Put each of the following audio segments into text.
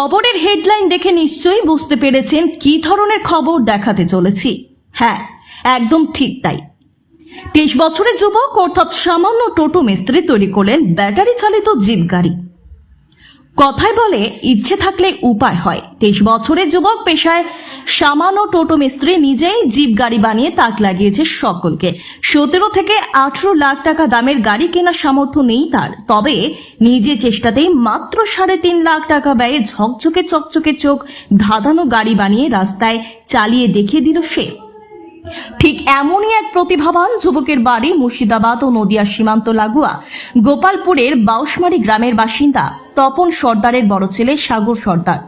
খবরের হেডলাইন দেখে নিশ্চয়ই বুঝতে পেরেছেন কি ধরনের খবর দেখাতে চলেছি। হ্যাঁ একদম ঠিক তাই। তেইশ বছরের যুবক অর্থাৎ সামান্য টোটো মিস্ত্রি তৈরি করলেন ব্যাটারি চালিত জিপ গাড়ি। কথায় বলে, ইচ্ছে থাকলে উপায় হয়। তেইশ বছরের যুবক পেশায় সামান্য টোটো মিস্ত্রি নিজেই জিপ গাড়ি বানিয়ে তাক লাগিয়েছে সকলকে। সতেরো থেকে আঠারো লাখ টাকা দামের গাড়ি কেনার সামর্থ্য নেই তার। তবে নিজে চেষ্টাতেই মাত্র সাড়ে তিন লাখ টাকা ব্যয়ে ঝকঝকে চকচকে চোখ ধাঁধানো গাড়ি বানিয়ে রাস্তায় চালিয়ে দেখিয়ে দিল সে। ঠিক এমনই এক প্রতিভাবান যুবকের বাড়ি মুর্শিদাবাদ ও নদিয়ার সীমান্ত লাগোয়া গোপালপুরের বাউসমারি গ্রামের বাসিন্দা তপন সর্দারের বড় ছেলে সাগর সর্দার।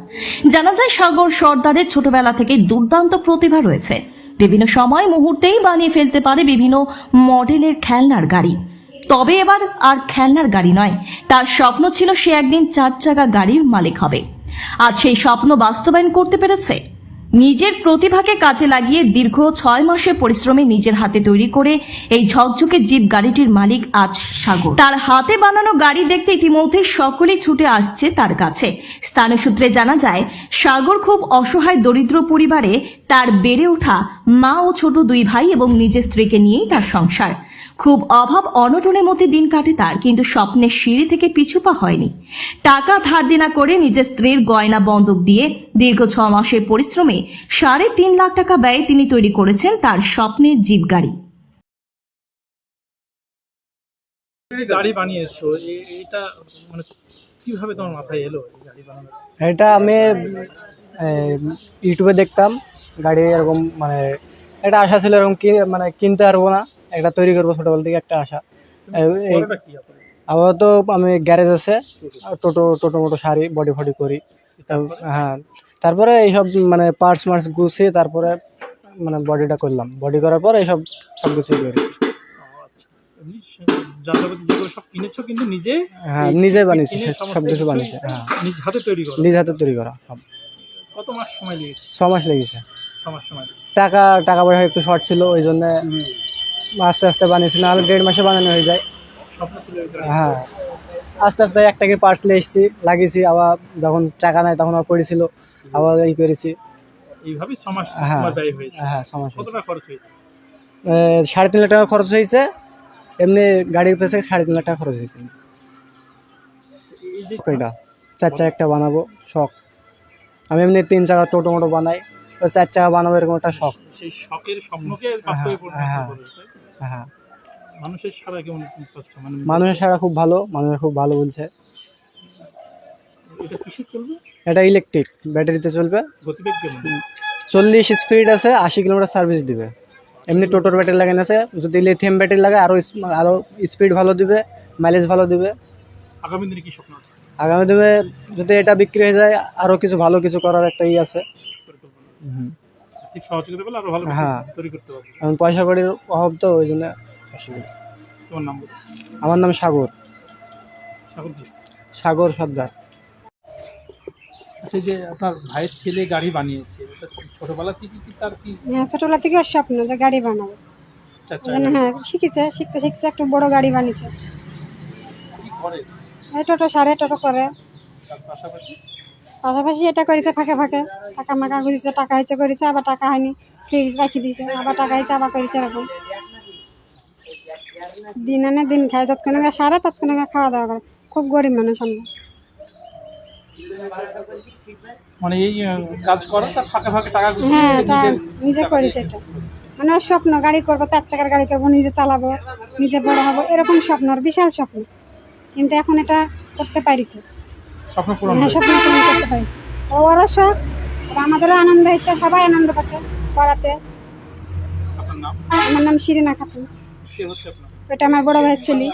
জানা যায় সাগর সর্দারের ছোটবেলা থেকে দুর্দান্ত প্রতিভা রয়েছে। বিভিন্ন সময় মুহূর্তেই বানিয়ে ফেলতে পারে বিভিন্ন মডেলের খেলনার গাড়ি। তবে এবার আর খেলনার গাড়ি নয়, তার স্বপ্ন ছিল সে একদিন চার চাকা গাড়ির মালিক হবে। আজ সেই স্বপ্ন বাস্তবায়ন করতে পেরেছে নিজের প্রতিভাকে কাজে লাগিয়ে দীর্ঘ ছয় মাসের পরিশ্রমে নিজের হাতে তৈরি করে এই ঝকঝকে জিপ গাড়িটির মালিক আজ সাগর। তার হাতে বানানো গাড়ি দেখতে ইতিমধ্যে সকলেই ছুটে আসছে তার কাছে। স্থানীয় সূত্রে জানা যায়, সাগর খুব অসহায়, দরিদ্র পরিবারে তার বেড়ে ওঠা মা ও ছোট দুই ভাই এবং নিজের স্ত্রীকে নিয়েই তার সংসার। খুব অভাব অনটনের মধ্যে দিন কাটে তার কিন্তু স্বপ্নের সিঁড়ি থেকে পিছুপা হয়নি। টাকা ধার দেনা করে নিজের স্ত্রীর গয়না বন্ধক দিয়ে দীর্ঘ ছ মাসের পরিশ্রমে সাড়ে তিন লাখ টাকা ব্যয়ে তিনি তৈরি করেছেন তার স্বপ্নের জিপ গাড়ি গাড়ি বানিয়েছো এটা মানে কীভাবে তোমার মাথায় এলো গাড়ি বানানো? এটা আমি ইউটিউবে দেখতাম। গাড়ি এরকম মানে একটা আশা ছিল এরকম কি মানে কিনতে পারব না। একটা তৈরি করব ছোটবেলা থেকে একটা আশা। আপাতত আমি গ্যারেজ আছে টোটো টোটো মোটো সারি বডি ফডি করি। হ্যাঁ তারপরে এইসব মানে পার্টস মার্টস গুছিয়ে তারপরে মানে বডিটা করলাম। বডি করার পর এইসব সব কিছুই করেছি আচ্ছা। নিজে? হ্যাঁ নিজে বানিয়েছি সব কিছু বানিয়েছি হ্যাঁ। নিজ হাতে তৈরি করো? নিজ হাতে তৈরি করা সব। কত মাস সময় লেগেছে? ছ মাস লেগেছে। ছ মাস সময় টাকা টাকা পয়সা একটু শর্ট ছিল ওই জন্য আস্তে আস্তে বানিয়েছি নাহলে দেড় মাসে বানানো হয়ে যায়। হ্যাঁ। আস্তে আস্তে একটাকে পার্টস নিয়ে এসেছি লাগিয়েছি আবার যখন টাকা নাই তখন আবার পড়েছিল আবার এই করেছি। এইভাবেই ছ হ্যাঁ। হ্যাঁ সমস্যা খরচ হয়েছে? সাড়ে তিন লাখ টাকা খরচ হয়েছে এমনি গাড়ির পেছনে সাড়ে তিন লাখ টাকা খরচ হয়েছে। এটা চার চাকা একটা বানাবো শখ। আমি এমনি তিন চাকা টোটো মোটো বানাই তো চার চাকা বানাবো এরকম একটা শখ। সেই শখের স্বপ্নকে বাস্তবে হ্যাঁ। হ্যাঁ মানুষের সারা কেমন মানে মানুষের সারা খুব ভালো মানুষ খুব ভালো বলছে। এটা কিসে চলবে? এটা ইলেকট্রিক ব্যাটারিতে চলবে। গতিবেগ কেমন? চল্লিশ স্পিড আছে আশি কিলোমিটার সার্ভিস দিবে। এমনি টোটোর ব্যাটারি লাগানো আছে যদি লিথিয়াম ব্যাটারি লাগে আরও আরও স্পিড ভালো দিবে মাইলেজ ভালো দিবে। আগামী দিনে কি স্বপ্ন আছে? আগামী দিনে যদি এটা বিক্রি হয়ে যায় আরও কিছু ভালো কিছু করার একটা ই আছে। সহযোগিতা পেলে আরও ভালো হ্যাঁ। তৈরি করতে পারবে। কারণ পয়সা কড়ির অভাব তো ওই জন্য অসুবিধা। তোমার নাম আমার নাম সাগর। সাগর সাগর সর্দার। আচ্ছা যে আপনার ভাইয়ের ছেলে গাড়ি বানিয়েছে ছোটবেলা থেকে কি তার কি? হ্যাঁ ছোটবেলা থেকে স্বপ্ন যে গাড়ি বানাবো। চার হ্যাঁ শিখেছে শিখতে শিখতে একটা বড় গাড়ি বানিয়েছে। কি করে? এই টোটো সারে টোটো করে। পাশাপাশি? এটা করেছে ফাঁকে ফাঁকে। টাকা মাকা ঘুরেছে টাকা হয়েছে করেছে আবার টাকা হয়নি ঠিক রাখি দিয়েছে আবার টাকা হয়েছে আবার করেছে এরকম। দিন আনে দিন খায় যতক্ষণ সারে ততক্ষণ খাওয়া দাওয়া করে। খুব গরিব মানুষ আমরা। মানে এই কাজ করে তার ফাঁকে ফাঁকে টাকা হ্যাঁ এটা নিজে করেছে এটা। মানে স্বপ্ন গাড়ি করব চার চাকার গাড়ি করব নিজে চালাবো নিজে বড় হব এরকম স্বপ্ন ওর বিশাল স্বপ্ন। কিন্তু এখন এটা করতে পারিছে। স্বপ্ন পূরণ হ্যাঁ স্বপ্ন পূরণ করতে পারি ওরও শখ আমাদেরও আনন্দ হচ্ছে সবাই আনন্দ পাচ্ছে পড়াতে আমার নাম শিরিনা খাতুন। ওটা আমার বড় ভাইয়ের ছেলে।